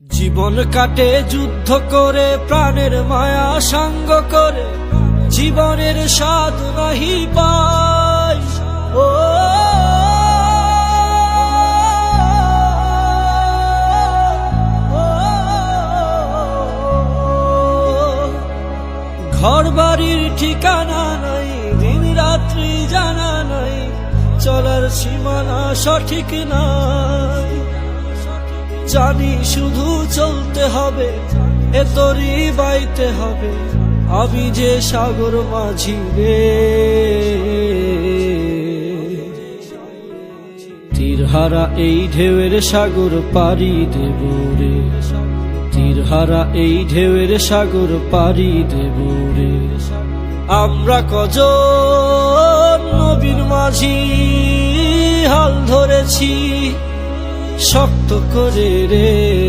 জীবন কাটে যুদ্ধ করে, প্রাণের মায়া সাঙ্গ করে, জীবনের স্বাদ নাহি পাই। ও ঘর বাড়ির ঠিকানা নাই, দিন রাত্রি জানা নাই, চলার সীমানা সঠিক নাই। জানি শুধু চলতে হবে, এ তরি বাইতে হবে। আমি যে সাগর মাঝি রে। তীরহারা এই ঢেউয়ের সাগর পারি দেব রে। তীরহারা এই ঢেউয়ের সাগর পারি দেব রে। আমরা কজন নবীর মাঝি, হাল ধরেছি। শক্ত করে রে।